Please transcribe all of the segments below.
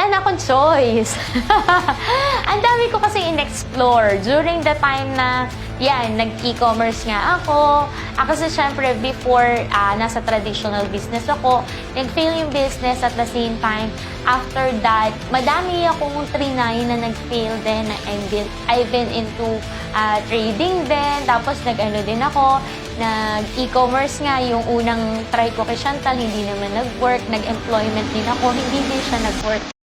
Wala na akong choice. Ang dami ko kasi in-explore during the time na, yan, nag-e-commerce nga ako. Ako kasi syempre, before, ah, nasa traditional business ako, nag-fail yung business at the same time, after that, madami akong trinay na nag-fail din. I've been, I've been into ah, trading din, tapos nag-ano din ako, nag-e-commerce nga, yung unang try ko kay Chantal, hindi naman nag-work, nag-employment din ako, hindi din siya nag-work.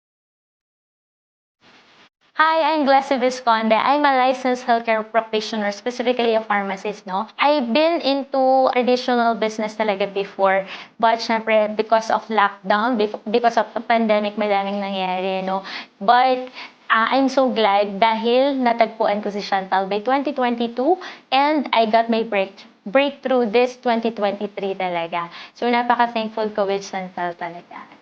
Hi, I'm Glassie Visconde. I'm a licensed healthcare practitioner, specifically a pharmacist, no? I've been into traditional business talaga before, but syempre, because of lockdown, because of the pandemic, madaming nangyari, no? But, ah, I'm so glad dahil natagpuan ko si Chantal by 2022 and I got my break breakthrough this 2023 talaga. So, napaka-thankful ko with Chantal talaga.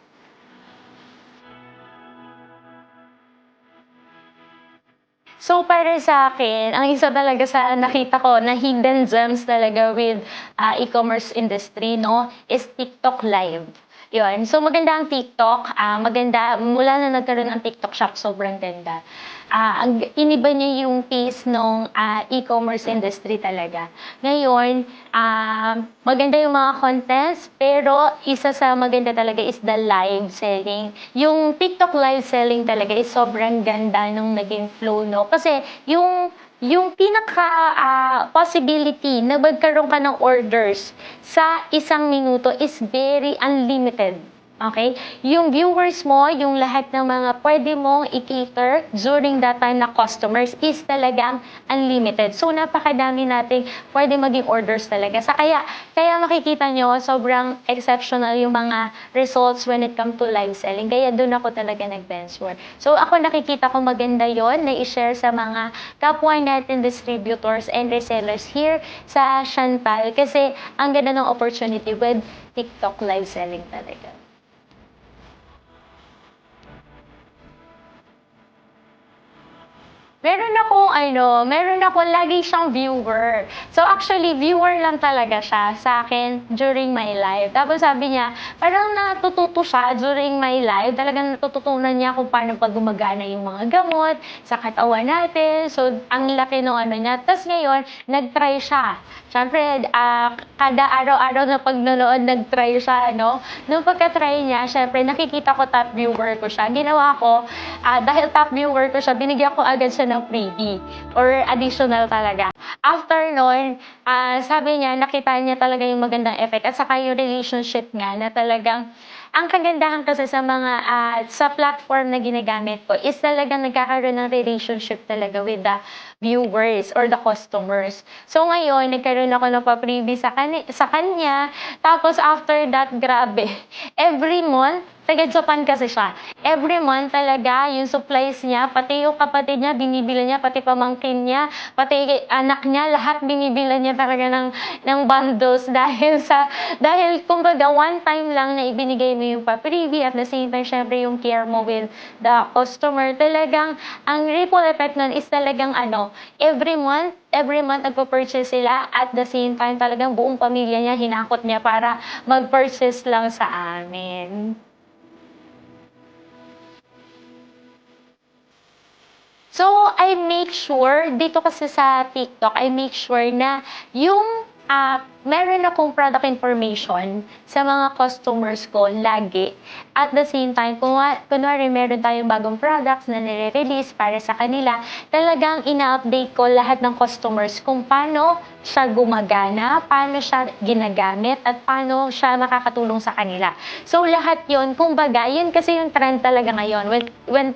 So, para sa akin, ang isa talaga sa nakita ko na hidden gems talaga with ah, e-commerce industry, no, is TikTok Live. Yun. So, maganda ang TikTok. ah, maganda, mula na nagkaroon ng TikTok shop, sobrang ganda. Ah, ang iniba niya yung pace ng e-commerce industry talaga. Ngayon, ah, maganda yung mga contents, pero isa sa maganda talaga is the live selling. Yung TikTok live selling talaga is sobrang ganda nung naging flow, no? Kasi yung yung pinaka ah, possibility na magkaroon ka ng orders sa isang minuto is very unlimited. Okay? Yung viewers mo, yung lahat ng mga pwede mong i-cater during that time na customers is talagang unlimited. So, napakadami nating pwede maging orders talaga. Sa kaya, kaya makikita nyo, sobrang exceptional yung mga results when it comes to live selling. Kaya doon ako talaga nag-benchmark. So, ako nakikita ko maganda yon na i-share sa mga kapwa natin distributors and resellers here sa Chantal kasi ang ganda ng opportunity with TikTok live selling talaga. Meron akong ano, meron ako lagi siyang viewer. So actually, viewer lang talaga siya sa akin during my live. Tapos sabi niya, parang natututo siya during my live. Talagang natututunan niya kung paano pag gumagana yung mga gamot sa katawan natin. So, ang laki ng ano niya. Tapos ngayon, nag-try siya. Siyempre, ah, kada araw-araw na pagnonood, nag-try siya, no? Nung pagka-try niya, siyempre, nakikita ko top viewer ko siya. Ginawa ko, ah, dahil top viewer ko siya, binigyan ko agad siya ng freebie or additional talaga. After nun, ah, sabi niya, nakita niya talaga yung magandang effect at saka yung relationship nga na talagang ang kagandahan kasi sa mga ah, sa platform na ginagamit ko is talagang nagkakaroon ng relationship talaga with the viewers or the customers. So ngayon, nagkaroon ako ng pa-freebie sa, kani- sa kanya. Tapos after that, grabe. Every month, taga Japan kasi siya. Every month talaga, yung supplies niya, pati yung kapatid niya, binibila niya, pati pamangkin niya, pati anak niya, lahat binibila niya talaga ng, ng bundles dahil sa, dahil kumbaga one time lang na ibinigay mo yung pa-freebie at the same time, syempre yung care mo with the customer, talagang, ang ripple effect nun is talagang ano, every month, every month nagpo-purchase sila at the same time talagang buong pamilya niya hinakot niya para mag-purchase lang sa amin. So, I make sure, dito kasi sa TikTok, I make sure na yung ah, meron akong product information sa mga customers ko lagi. At the same time, kung wa- kunwari meron tayong bagong products na nire-release para sa kanila, talagang ina-update ko lahat ng customers kung paano siya gumagana, paano siya ginagamit, at paano siya makakatulong sa kanila. So, lahat yon kumbaga, yun kasi yung trend talaga ngayon. When, when,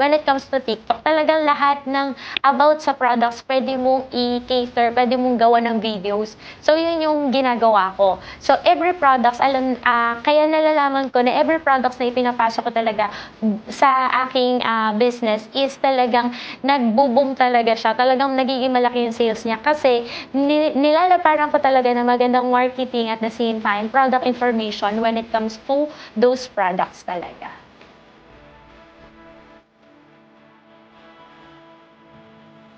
when it comes to TikTok, talagang lahat ng about sa products, pwede mong i-cater, pwede mong gawa ng videos. So, yun yung ginagawa ko. So, every products, alam, ah, kaya nalalaman ko na every products na ipinapasok ko talaga sa aking ah, business is talagang nagbo-boom talaga siya. Talagang nagiging malaki yung sales niya kasi ni- nilalaparan ko talaga na magandang marketing at the same time, product information when it comes to those products talaga.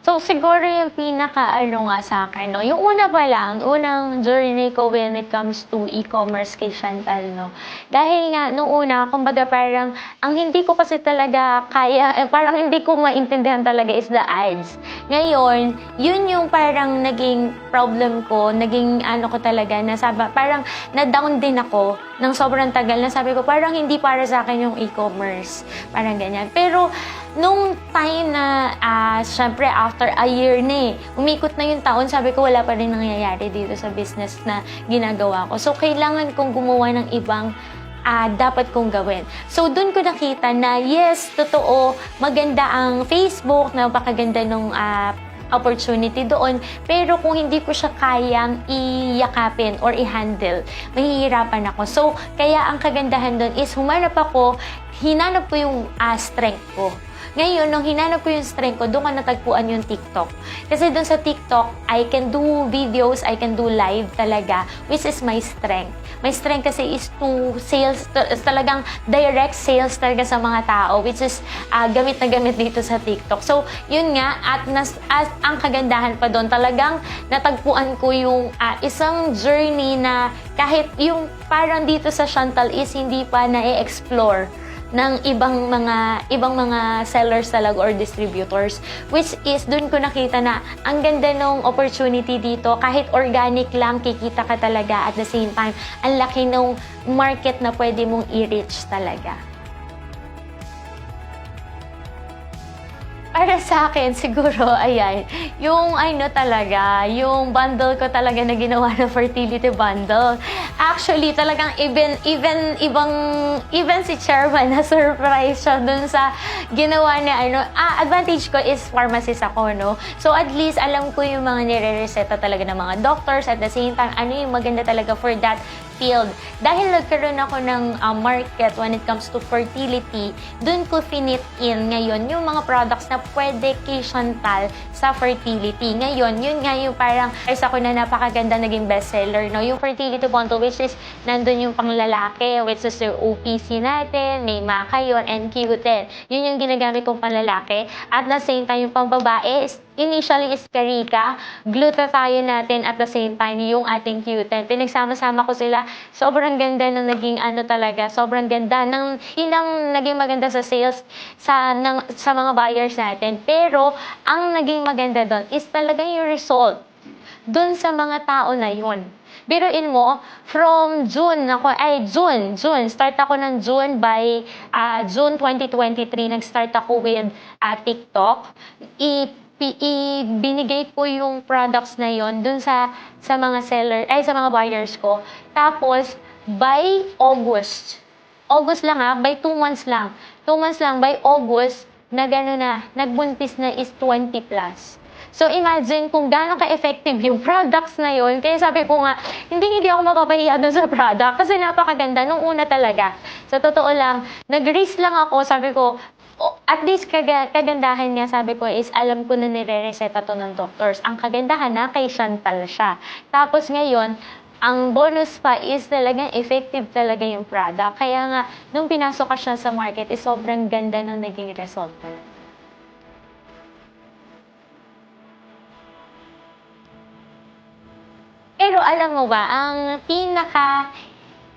So, siguro yung pinaka-ano nga sa akin, no? Yung una pa lang, unang journey ko when it comes to e-commerce kay Chantal, no? Dahil nga, nung una, kumbaga parang, ang hindi ko kasi talaga kaya, eh, parang hindi ko maintindihan talaga is the ads. Ngayon, yun yung parang naging problem ko, naging ano ko talaga, na sabi, parang na-down din ako ng sobrang tagal na sabi ko, parang hindi para sa akin yung e-commerce. Parang ganyan. Pero, nung time na, ah, syempre, after a year na eh, umikot na yung taon, sabi ko, wala pa rin nangyayari dito sa business na ginagawa ko. So, kailangan kong gumawa ng ibang ah, dapat kong gawin. So, dun ko nakita na, yes, totoo, maganda ang Facebook, napakaganda nung ah, opportunity doon. Pero kung hindi ko siya kayang iyakapin or i-handle, mahihirapan ako. So, kaya ang kagandahan doon is humanap ako, hinanap ko yung ah, strength ko. Ngayon, nung hinanap ko yung strength ko, doon ko natagpuan yung TikTok. Kasi doon sa TikTok, I can do videos, I can do live talaga, which is my strength. My strength kasi is to sales, to- talagang direct sales talaga sa mga tao, which is ah, gamit na gamit dito sa TikTok. So, yun nga, at, nas, at ang kagandahan pa doon, talagang natagpuan ko yung ah, isang journey na kahit yung parang dito sa Chantal is hindi pa na-explore ng ibang mga ibang mga sellers talaga or distributors which is dun ko nakita na ang ganda ng opportunity dito. Kahit organic lang kikita ka talaga at the same time ang laki ng market na pwede mong i-reach talaga para sa akin, siguro, ayan, yung ano talaga, yung bundle ko talaga na ginawa na fertility bundle. Actually, talagang even, even, ibang, even si chairman na surprise siya dun sa ginawa niya, ano, ah, advantage ko is pharmacist ako, no? So, at least, alam ko yung mga nire-reseta talaga ng mga doctors at the same time, ano yung maganda talaga for that field. Dahil nagkaroon ako ng uh, market when it comes to fertility, dun ko finit in ngayon yung mga products na pwede kay Chantal sa fertility. Ngayon, yun nga yung parang ayos ako na napakaganda naging bestseller, no? Yung fertility bundle, which is nandun yung panglalaki, which is yung OPC natin, may Maka yun, and Q10. Yun yung ginagamit kong panlalaki. At the same time, yung pambabae is initially is Carica, glutathione natin at the same time yung ating Q10. Pinagsama-sama ko sila. Sobrang ganda ng naging ano talaga, sobrang ganda ng ilang naging maganda sa sales sa ng, sa mga buyers natin. Pero ang naging maganda doon is talaga yung result doon sa mga tao na yun. Biruin mo, from June ako, ay June, June, start ako ng June by ah, June 2023, nag-start ako with ah, TikTok. I, pi- i- binigay ko yung products na yon dun sa sa mga seller, ay sa mga buyers ko. Tapos, by August, August lang ha, by 2 months lang. 2 months lang, by August, na gano'n na, nagbuntis na is 20 plus. So imagine kung gaano ka-effective yung products na yun. Kaya sabi ko nga, hindi hindi ako mapapahiya dun sa product kasi napakaganda nung una talaga. Sa totoo lang, nag-risk lang ako, sabi ko, at least kaga, kagandahan niya, sabi ko, is alam ko na nire-reseta to ng doctors. Ang kagandahan na kay Chantal siya. Tapos ngayon, ang bonus pa is talagang effective talaga yung product. Kaya nga, nung pinasok ka siya sa market, is sobrang ganda ng naging result. Pero alam mo ba, ang pinaka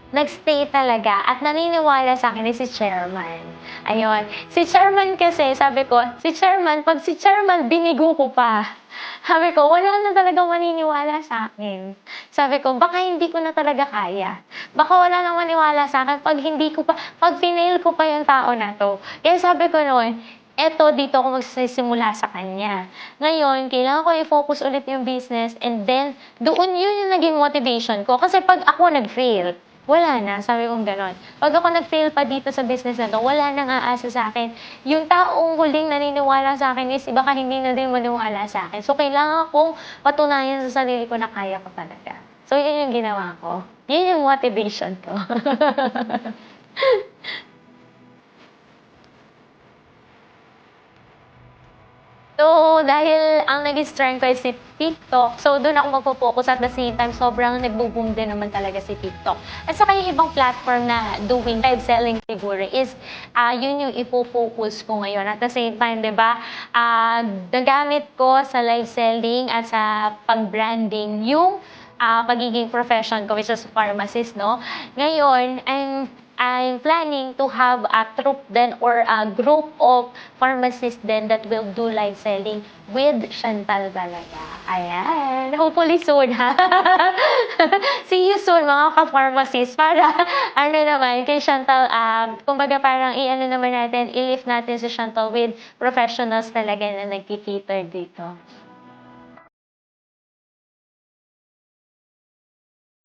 nagstay talaga at naniniwala sa akin si chairman. Ayun. Si chairman kasi, sabi ko, si chairman, pag si chairman, binigo ko pa. Sabi ko, wala na talagang maniniwala sa akin. Sabi ko, baka hindi ko na talaga kaya. Baka wala nang maniwala sa akin pag hindi ko pa, pag pinail ko pa yung tao na to. Kaya sabi ko noon, eto, dito ako magsisimula sa kanya. Ngayon, kailangan ko i-focus ulit yung business and then, doon yun yung naging motivation ko. Kasi pag ako nag-fail, wala na, sabi kong ganon. Pag ako nag-fail pa dito sa business na to, wala nang aasa sa akin. Yung taong huling naniniwala sa akin is baka hindi na din maniwala sa akin. So, kailangan kong patunayan sa sarili ko na kaya ko talaga. So, yun yung ginawa ko. Yun yung motivation ko. So, dahil ang naging strength ko is si TikTok, so doon ako magpo-focus at the same time, sobrang nagbo-boom din naman talaga si TikTok. At saka yung ibang platform na doing live selling siguro is, ah yun yung ipo-focus ko ngayon. At the same time, di ba, ah nagamit ko sa live selling at sa pag-branding yung ah pagiging profession ko, which is pharmacist, no? Ngayon, I'm I'm planning to have a troupe then or a group of pharmacists then that will do live selling with Chantal talaga. Ayan. Hopefully soon, ha? See you soon, mga ka-pharmacists. Para, ano naman, kay Chantal, um, kumbaga parang i-ano naman natin, i-lift natin si Chantal with professionals talaga na nagkikater dito.